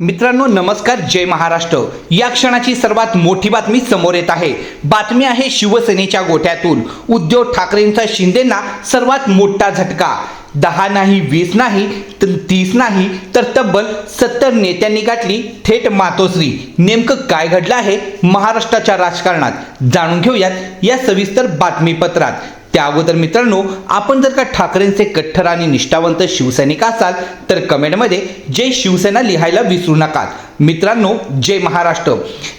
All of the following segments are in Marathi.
मित्रांनो नमस्कार जय महाराष्ट्र. या क्षणाची सर्वात मोठी बातमी समोर येत आहे. बातमी आहे शिवसेनेच्या गोठ्यातून. उद्धव ठाकरेंचा शिंदेना सर्वात मोठा झटका. दहा नाही वीस नाही तर तीस नाही तर तब्बल सत्तर नेत्यांनी गाठली थेट मातोश्री. नेमकं काय घडलं आहे महाराष्ट्राच्या राजकारणात? जाणून घेऊयात या सविस्तर बातमीपत्रात. त्या अगोदर मित्रांनो आपण जर का ठाकरेंचे कट्टर आणि निष्ठावंत शिवसैनिक असाल तर कमेंटमध्ये जय शिवसेना लिहायला विसरू नका मित्रांनो जय महाराष्ट्र.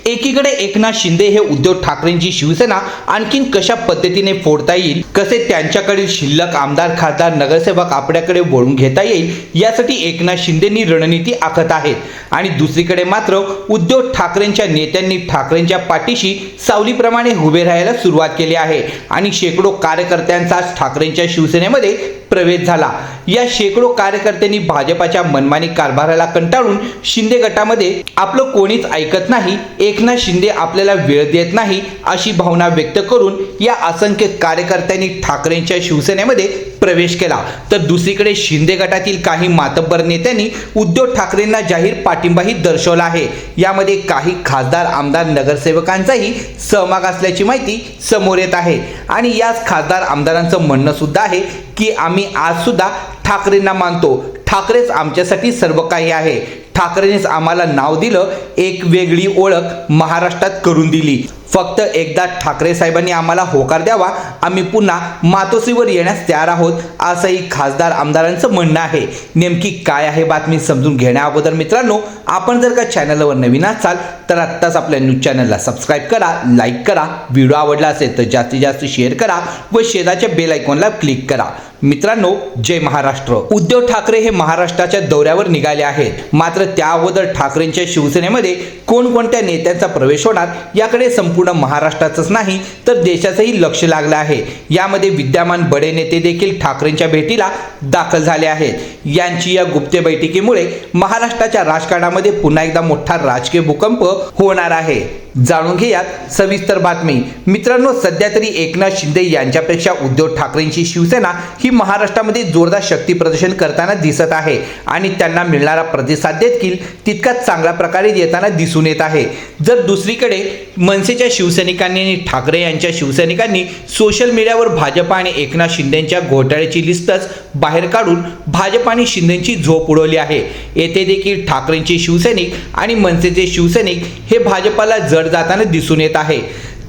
एकीकडे एकनाथ शिंदे हे उद्धव ठाकरेंची शिवसेना आणखीन कशा पद्धतीने फोडता येईल? कसे त्यांच्याकडील शिल्लक आमदार खासदार नगरसेवक आपल्याकडे वळून घेता येईल यासाठी एकनाथ शिंदेनी रणनीती आखत आहेत. आणि दुसरीकडे मात्र उद्धव ठाकरेंच्या नेत्यांनी ठाकरेंच्या पाठीशी सावलीप्रमाणे उभे राहायला सुरुवात केली आहे. आणि शेकडो कार्यकर्त्यांचा ठाकरेंच्या शिवसेनेमध्ये प्रवेश झाला. या शेकडो कार्यकर्त्यांनी भाजपाच्या मनमानी कारभाराला कंटाळून शिंदे गटामध्ये आपलं कोणीच ऐकत नाही एकनाथ शिंदे आपल्याला वेळ देत नाही अशी भावना व्यक्त करून या असंख्य कार्यकर्त्यांनी ठाकरेंच्या शिवसेनेमध्ये प्रवेश केला. तर दुसरीकडे शिंदे गटातील काही मातब्बर नेत्यांनी उद्धव ठाकरेंना जाहीर पाठिंबाही दर्शवला आहे. यामध्ये काही खासदार आमदार नगरसेवकांचाही सहभाग असल्याची माहिती समोर येत आहे. आणि याच खासदार आमदारांचं म्हणणं सुद्धा आहे की आम्ही आज सुद्धा ठाकरेंना मानतो. ठाकरेच आमच्यासाठी सर्व काही आहे. ठाकरेंनीच आम्हाला नाव दिलं एक वेगळी ओळख महाराष्ट्रात करून दिली. फक्त एकदा ठाकरे साहेबांनी आम्हाला होकार द्यावा आम्ही पुन्हा मातोश्रीवर येण्यास तयार आहोत असंही खासदार आमदारांचं म्हणणं आहे. नेमकी काय आहे बातमी समजून घेण्याअगोदर मित्रांनो आपण जर का चॅनलवर नवीन असाल तर आत्ताच आपल्या न्यूज चॅनलला सबस्क्राईब करा लाईक करा व्हिडिओ आवडला असेल तर जास्तीत जास्त शेअर करा व शेजाच्या बेल आयकॉनला क्लिक करा. मित्रांनो जय महाराष्ट्र. उद्धव ठाकरे हे महाराष्ट्राच्या दौऱ्यावर निघाले आहेत. मात्र त्या अगोदर ठाकरेंच्या शिवसेनेमध्ये कोणकोणत्या नेत्यांचा प्रवेश होणार याकडे संपूर्ण महाराष्ट्राचंच नाही तर देशाचंही लक्ष लागलं आहे. यामध्ये विद्यमान बडे नेते देखील ठाकरेंच्या भेटीला दाखल झाले आहेत. यांची या गुप्त बैठकीमुळे महाराष्ट्राच्या राजकारणामध्ये पुन्हा एकदा मोठा राजकीय भूकंप होणार आहे. जाणून घेऊयात सविस्तर बातमी. मित्रांनो सध्या तरी एकनाथ शिंदे यांच्यापेक्षा उद्धव ठाकरेंची शिवसेना ही महाराष्ट्रामध्ये जोरदार शक्ती प्रदर्शन करताना दिसत आहे आणि त्यांना मिळणारा प्रतिसाद देखील तितकाच चांगल्या प्रकारे येताना दिसून येत आहे. जर दुसरीकडे मनसेच्या शिवसैनिकांनी आणि ठाकरे यांच्या शिवसैनिकांनी सोशल मीडियावर भाजप आणि एकनाथ शिंदेच्या घोटाळ्याची लिस्टच बाहेर काढून भाजप आणि शिंदेची झोप उडवली आहे. येथे देखील ठाकरेंचे शिवसैनिक आणि मनसेचे शिवसैनिक हे भाजपाला जड जाताना दिसून येत आहे.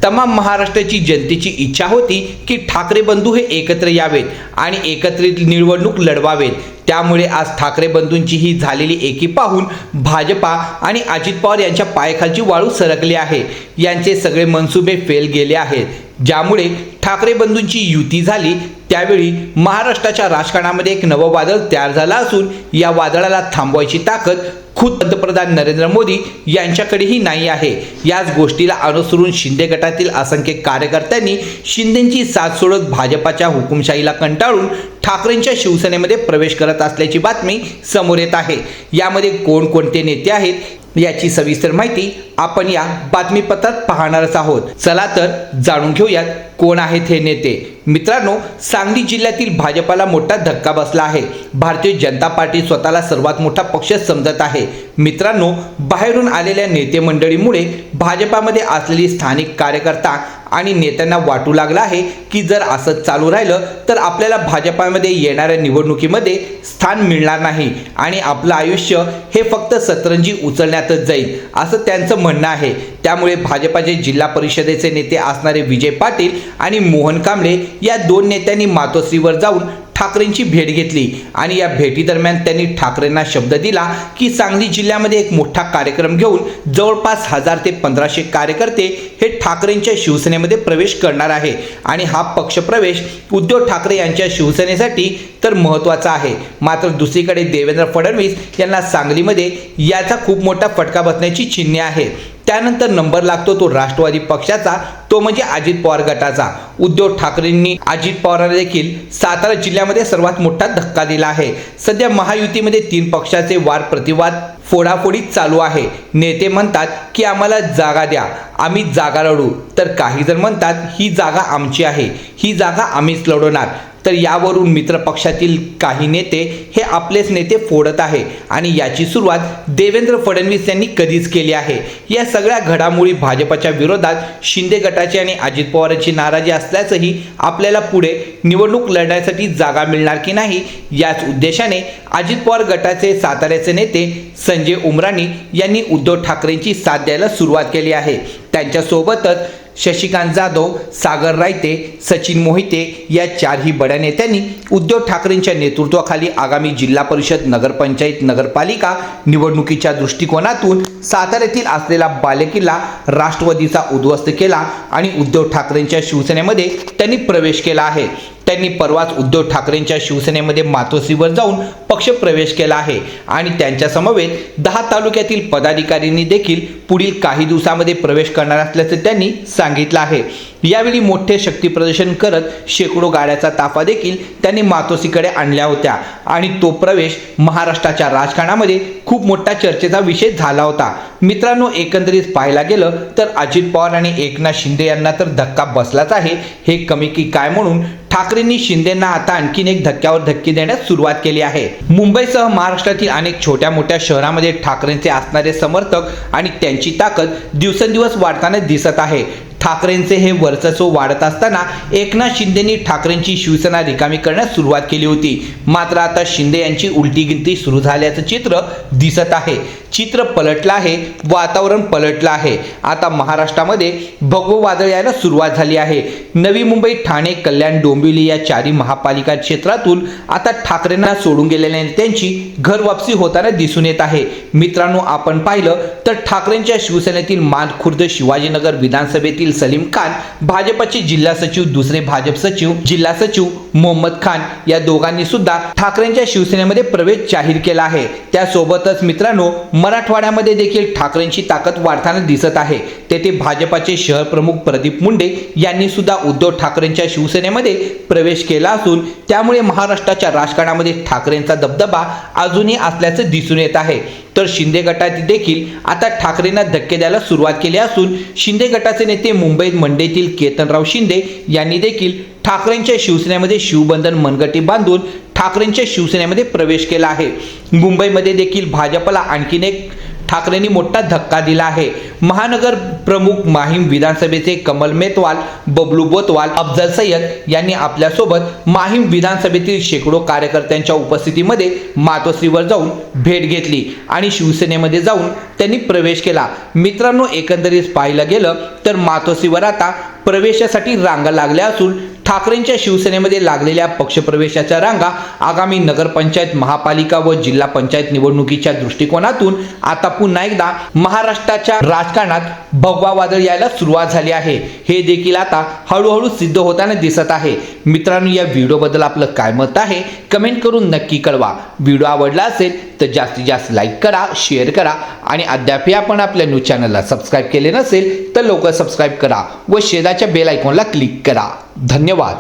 तमाम महाराष्ट्राची जनतेची इच्छा होती की ठाकरे बंधू हे एकत्र यावेत आणि एकत्रित निवडणूक लढवावेत. त्यामुळे आज ठाकरे बंधूंची ही झालेली एकी पाहून भाजपा आणि अजित पवार यांच्या पायखालची वाळू सरकली आहे. यांचे सगळे मनसुबे फेल गेले आहेत. ज्यामुळे ठाकरे बंधूंची युती झाली त्यावेळी महाराष्ट्राच्या राजकारणामध्ये एक नवं वादळ तयार झालं असून या वादळाला थांबवायची ताकद खुद पंतप्रधान नरेंद्र मोदी यांच्याकडेही नाही आहे. याच गोष्टीला अनुसरून शिंदे गटातील असंख्य कार्यकर्त्यांनी शिंदेची साथ सोडत भाजपाच्या हुकुमशाहीला कंटाळून ठाकरेंच्या शिवसेनेमध्ये प्रवेश करत असल्याची बातमी समोर येत आहे. यामध्ये कोणकोणते नेते आहेत याची सविस्तर माहिती आपण या बातमीपत्रात पाहणारच आहोत. चला तर जाणून घेऊयात कोण आहेत हे नेते. मित्रांनो सांगली जिल्ह्यातील भाजपाला मोठा धक्का बसला आहे. भारतीय जनता पार्टी स्वतःला सर्वात मोठा पक्ष समजत आहे. मित्रांनो बाहेरून आलेल्या नेते मंडळीमुळे भाजपामध्ये असलेली स्थानिक कार्यकर्ता आणि नेत्यांना वाटू लागला आहे की जर असं चालू राहिलं तर आपल्याला भाजपामध्ये येणाऱ्या निवडणुकीमध्ये स्थान मिळणार नाही आणि आपलं आयुष्य हे फक्त सतरंजी उचलण्यातच जाईल असं त्यांचं म्हणणं आहे. त्यामुळे भाजपाचे जिल्हा परिषदेचे नेते असणारे विजय पाटील आणि मोहन कांबळे या दोन नेत्यांनी मातोश्रीवर जाऊन ठाकरेंची भेट घेतली. आणि या भेटीदरम्यान त्यांनी ठाकरेंना शब्द दिला की सांगली जिल्ह्यामध्ये एक मोठा कार्यक्रम घेऊन जवळपास हजार ते पंधराशे कार्यकर्ते हे ठाकरेंच्या शिवसेनेमध्ये प्रवेश करणार आहे. आणि हा पक्षप्रवेश उद्धव ठाकरे यांच्या शिवसेनेसाठी तर महत्त्वाचा आहे. मात्र दुसरीकडे देवेंद्र फडणवीस यांना सांगलीमध्ये याचा खूप मोठा फटका बसण्याची चिन्हे आहे त्यानंतर नंबर लागतो तो राष्ट्रवादी पक्षाचा तो म्हणजे अजित पवार गटाचा. उद्धव ठाकरेंनी अजित पवारांना देखील सातारा जिल्ह्यामध्ये सर्वात मोठा धक्का दिला आहे. सध्या महायुतीमध्ये तीन पक्षाचे वार प्रतिवाद फोडाफोडी चालू आहे. नेते म्हणतात की आम्हाला जागा द्या. आम्ही जागा लढू. तर काही जण म्हणतात ही जागा आमची आहे. ही जागा आम्हीच लढवणार. तर यावरून मित्रपक्षातील काही नेते हे आपलेच नेते फोडत आहे. आणि याची सुरुवात देवेंद्र फडणवीस यांनी कधीच केली आहे. या सगळ्या घडामोडी भाजपच्या विरोधात शिंदे गटाची आणि अजित पवारांची नाराजी असल्याचंही आपल्याला पुढे निवडणूक लढण्यासाठी जागा मिळणार की नाही याच उद्देशाने अजित पवार गटाचे साताऱ्याचे नेते संजय उमराणी यांनी उद्धव ठाकरेंची साथ द्यायला सुरुवात केली आहे. त्यांच्यासोबतच शशिकांत जाधव सागर रायते सचिन मोहिते या चारही बड्या नेत्यांनी उद्धव ठाकरेंच्या नेतृत्वाखाली आगामी जिल्हा परिषद नगरपंचायत नगरपालिका निवडणुकीच्या दृष्टिकोनातून साताऱ्यातील असलेला बालेकिल्ला राष्ट्रवादीचा उद्ध्वस्त केला आणि उद्धव ठाकरेंच्या शिवसेनेमध्ये त्यांनी प्रवेश केला आहे. त्यांनी परवाच उद्धव ठाकरेंच्या शिवसेनेमध्ये मातोश्रीवर जाऊन पक्ष प्रवेश केला आहे. आणि त्यांच्या समवेत दहा तालुक्यातील पदाधिकाऱ्यांनी देखील पुढील काही दिवसामध्ये प्रवेश करणार असल्याचं त्यांनी सांगितलं आहे. यावेळी मोठे शक्ती प्रदर्शन करत शेकडो गाड्याचा ताफा देखील त्यांनी मातोसीकडे आणल्या होत्या. आणि तो प्रवेश महाराष्ट्राच्या राजकारणामध्ये खूप मोठा चर्चेचा विषय झाला होता. मित्रांनो एकंदरीत पाहायला गेलं तर अजित पवार आणि एकनाथ शिंदे यांना तर धक्का बसलाच आहे. हे कमी की काय म्हणून ठाकरेंनी शिंदेंना आता आणखीन एक धक्क्यावर धक्के देण्यास सुरुवात केली आहे. मुंबईसह महाराष्ट्रातील अनेक छोट्या मोठ्या शहरामध्ये ठाकरेंचे असणारे समर्थक आणि त्यांची ताकद दिवसेंदिवस वाढताना दिसत आहे. ठाकरेंचे हे वर्चस्व वाढत असताना एकनाथ शिंदेनी ठाकरेंची शिवसेना रिकामी करण्यास सुरुवात केली होती. मात्र आता शिंदे यांची उलटी गिनती सुरू झाल्याचं चित्र दिसत आहे. चित्र पलटलं आहे वातावरण पलटलं आहे. आता महाराष्ट्रामध्ये भगव वादळ यायला सुरुवात झाली आहे. नवी मुंबई ठाणे कल्याण डोंबिवली या चारी महापालिका क्षेत्रातून आता ठाकरेंना सोडून गेलेल्या नेत्यांची घर वापसी होताना दिसून येत आहे. मित्रांनो आपण पाहिलं तर ठाकरेंच्या शिवसेनेतील मानखुर्द शिवाजीनगर विधानसभेतील सलीम खान भाजपचे जिल्हा सचिव दुसरे भाजप सचिव जिल्हा सचिव मोहम्मद खान या दोघांनी सुद्धा ठाकरेंच्या शिवसेनेमध्ये प्रवेश जाहीर केला आहे. त्यासोबतच मित्रांनो मराठवाड्यामध्ये देखील ठाकरेंची ताकद वाढताना दिसत आहे. तेथे भाजपाचे शहर प्रमुख प्रदीप मुंडे यांनी सुद्धा उद्धव ठाकरेंच्या शिवसेनेमध्ये प्रवेश केला असून त्यामुळे महाराष्ट्राच्या राजकारणामध्ये ठाकरेंचा दबदबा अजूनही असल्याचं दिसून येत आहे. तर शिंदे गटात देखील आता ठाकरेंना धक्के द्यायला सुरुवात केली असून शिंदे गटाचे नेते मुंबईत मंडईतील केतनराव शिंदे यांनी देखील ठाकरेंच्या शिवसेनेमध्ये शिवबंधन मनगटी बांधून ठाकरेंच्या शिवसेनेमध्ये प्रवेश केला आहे. मुंबईमध्ये देखील भाजपला आणखीन एक ठाकरेंनी मोठा धक्का दिला आहे. महानगर प्रमुख माहीम विधानसभेचे कमल मेतवाल बबलू बोतवाल अफजल सय्यद यांनी आपल्यासोबत माहीम विधानसभेतील शेकडो कार्यकर्त्यांच्या उपस्थितीमध्ये मातोश्रीवर जाऊन भेट घेतली आणि शिवसेनेमध्ये जाऊन त्यांनी प्रवेश केला. मित्रांनो एकंदरीत पाहिलं गेलं तर मातोश्रीवर आता प्रवेशासाठी रांगा लागल्या असून ठाकरेंच्या शिवसेनेमध्ये लागलेल्या पक्षप्रवेशाच्या रांगा आगामी नगरपंचायत महापालिका व जिल्हा पंचायत निवडणुकीच्या दृष्टिकोनातून आता पुन्हा एकदा महाराष्ट्राच्या राजकारणात भगवा वादळ यायला सुरुवात झाली आहे. हे देखील आता हळूहळू सिद्ध होताना दिसत आहे. मित्रांनो या व्हिडिओबद्दल आपलं काय मत आहे? कमेंट करून नक्की कळवा. व्हिडिओ आवडला असेल तर जास्तीत जास्त लाईक करा शेअर करा आणि अद्यापही आपण आपल्या न्यूज चॅनलला सबस्क्राईब केले नसेल तर लवकर सबस्क्राईब करा व शेजाच्या बेल आयकॉनला क्लिक करा. धन्यवाद.